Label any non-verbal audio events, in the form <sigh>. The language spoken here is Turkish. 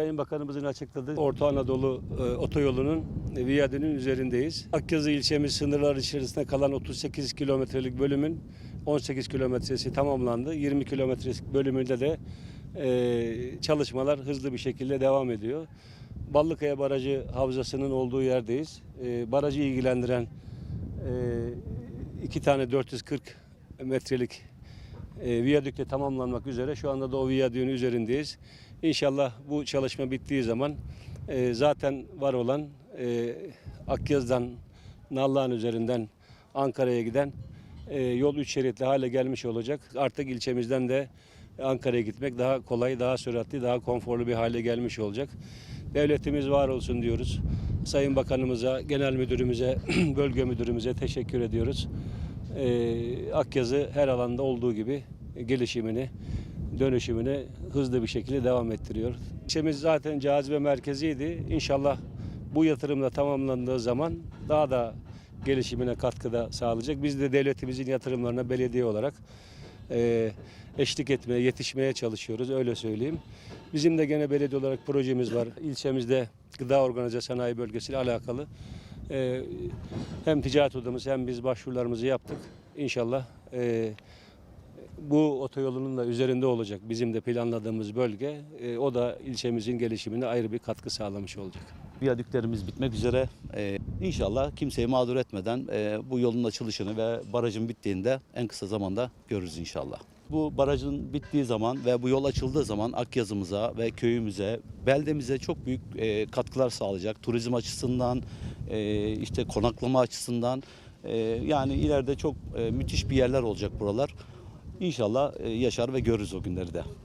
Sayın Bakanımızın açıkladığı Orta Anadolu e, otoyolunun e, viyadünün üzerindeyiz. Akyazı ilçemiz sınırlar içerisinde kalan 38 kilometrelik bölümün 18 kilometresi tamamlandı. 20 kilometrelik bölümünde de e, çalışmalar hızlı bir şekilde devam ediyor. Ballıkaya Barajı Havzası'nın olduğu yerdeyiz. E, barajı ilgilendiren e, iki tane 440 metrelik e, viyadükte tamamlanmak üzere. Şu anda da o viyadüğün üzerindeyiz. İnşallah bu çalışma bittiği zaman e, zaten var olan e, Akyaz'dan Nallıhan üzerinden Ankara'ya giden e, yol üç şeritli hale gelmiş olacak. Artık ilçemizden de Ankara'ya gitmek daha kolay, daha süratli, daha konforlu bir hale gelmiş olacak. Devletimiz var olsun diyoruz. Sayın Bakanımıza, Genel Müdürümüze, <clears throat> Bölge Müdürümüze teşekkür ediyoruz. Ee, Akyazı her alanda olduğu gibi gelişimini, dönüşümünü hızlı bir şekilde devam ettiriyor. İlçemiz zaten cazibe merkeziydi. İnşallah bu yatırımla tamamlandığı zaman daha da gelişimine katkıda sağlayacak. Biz de devletimizin yatırımlarına belediye olarak e, eşlik etmeye, yetişmeye çalışıyoruz öyle söyleyeyim. Bizim de gene belediye olarak projemiz var. İlçemizde gıda organize sanayi bölgesiyle alakalı. E, hem ticaret odamız hem biz başvurularımızı yaptık. İnşallah e, bu otoyolunun da üzerinde olacak bizim de planladığımız bölge. E, o da ilçemizin gelişimine ayrı bir katkı sağlamış olacak. Viyadüklerimiz bitmek üzere. Ee, inşallah kimseyi mağdur etmeden e, bu yolun açılışını ve barajın bittiğinde en kısa zamanda görürüz inşallah. Bu barajın bittiği zaman ve bu yol açıldığı zaman Akyazımıza ve köyümüze, beldemize çok büyük e, katkılar sağlayacak. Turizm açısından, e, işte konaklama açısından e, yani ileride çok e, müthiş bir yerler olacak buralar. İnşallah e, yaşar ve görürüz o günleri de.